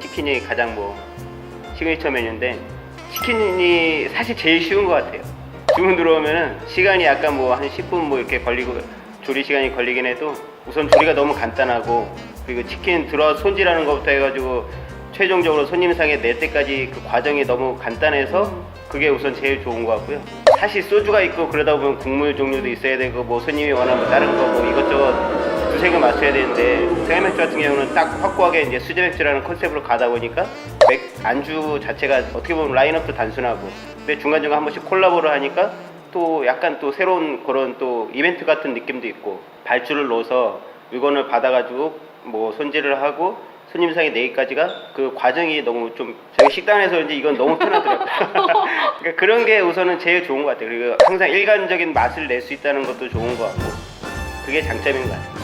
치킨이 가장 뭐 시그니처 메뉴인데 치킨이 사실 제일 쉬운 것 같아요. 주문 들어오면은 시간이 약간 뭐 한 10분 뭐 이렇게 걸리고 조리 시간이 걸리긴 해도 우선 조리가 너무 간단하고 그리고 치킨 들어 손질하는 것부터 해가지고 최종적으로 손님상에 낼 때까지 그 과정이 너무 간단해서 그게 우선 제일 좋은 것 같고요. 사실 소주가 있고 그러다 보면 국물 종류도 있어야 되고 뭐 손님이 원하는 뭐 다른 거 뭐 이것저것 개 맞춰야 되는데 생맥주 같은 경우는 딱 확고하게 이제 수제 맥주라는 컨셉으로 가다 보니까 맥 안주 자체가 어떻게 보면 라인업도 단순하고 근데 중간중간 한 번씩 콜라보를 하니까 또 약간 또 새로운 그런 또 이벤트 같은 느낌도 있고 발주를 넣어서 물건을 받아가지고 뭐 손질을 하고 손님상에 내기까지가 그 과정이 너무 좀 저희 식당에서 이제 이건 너무 편하더라고요. 그러니까 그런 게 우선은 제일 좋은 것 같아요. 그리고 항상 일관적인 맛을 낼 수 있다는 것도 좋은 것 같고 그게 장점인 것 같아요.